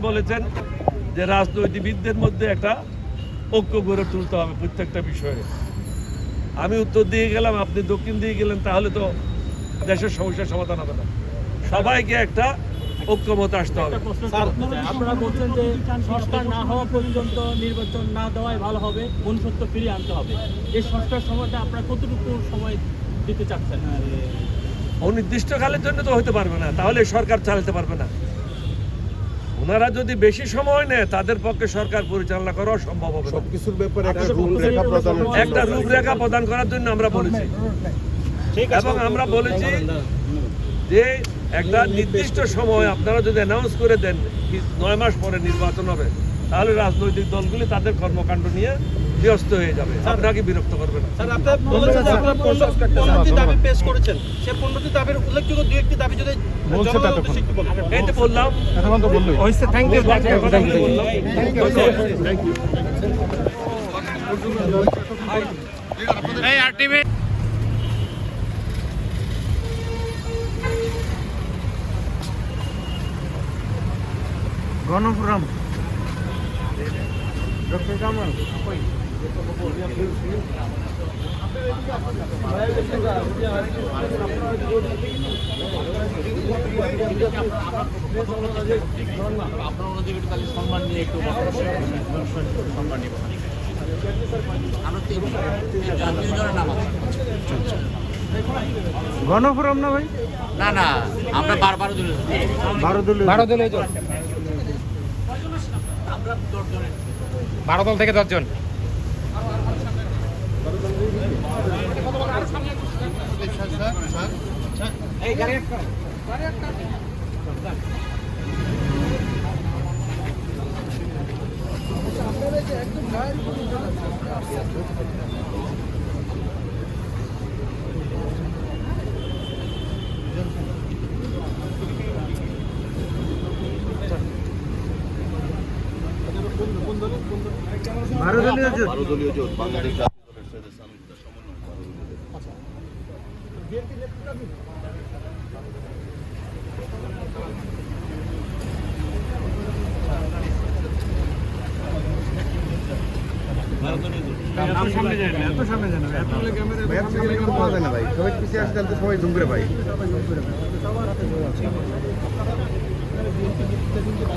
বলেছেন যে রাজনৈতিকবিদদের মধ্যে একটা ঐক্য গড়ে তুলতে হবে প্রত্যেকটা বিষয়ে। আমি উত্তর দিয়ে গেলাম আপনি দক্ষিণ দিয়ে গেলেন তাহলে তো দেশের সমস্যার সমাধান হবে না। সবাইকে একটা ঐক্যমত আসতে হবে। একটা প্রশ্ন করতে চাই। আপনারা বলছেন যে সংস্কার না হওয়া পর্যন্ত নির্বাচন না দেওয়াই ভালো হবে মনুষ্যত্ব ফিরিয়ে আনতে হবে। এই সংস্কার সময়টা আপনারা কতটুকু সময় দিতে চাচ্ছেন? অনির্দিষ্টকালের জন্য তো হতে পারবে না তাহলে সরকার চালাতে পারবে না। ওনারা যদি বেশি সময় নেয় তাদের পক্ষে সরকার পরিচালনা করা সম্ভব হবে সবকিছুর ব্যাপারে একটা আসলে রূপরেখা একটা রূপরেখা প্রদান করার জন্য আমরা বলেছি। এবং আমরা বলেছি যে একটা নির্দিষ্ট সময় আপনারা যদি অ্যানাউন্স করে দেন নয় মাস পরে নির্বাচন হবে তাহলে রাজনৈতিক দলগুলি তাদের কর্মকাণ্ড নিয়ে ব্যস্ত হয়ে যাবে। আপনাকে বিরক্ত করবে না। স্যার আপনার বলেছেন যে আপনারা পনেরো- পনেরোটি দাবি পেশ করেছেন। পনেরোটি দাবির উল্লেখযোগ্য দুই একটি দাবি যদি। এই তো বললাম এখন তো thank you thank you Gano Forum doctor Kamal Gano Forum না ভাই? না না আমরা বারবার দূরে বারো দলীয় বারো দলীয় বারো দল থেকে দশজন? বারো দলীয় জোট ভারতীয় জোট বাংলাদেশ জাতীয় দলের সদস্য আমি সমন্বয় ভারতীয় জোট। এত সামনে যায় না এত সামনে যায় না এত সামনে পাওয়া যায় না ভাই সবাই পিছিয়ে আসলে তো সবাই ঝুমরে ভাই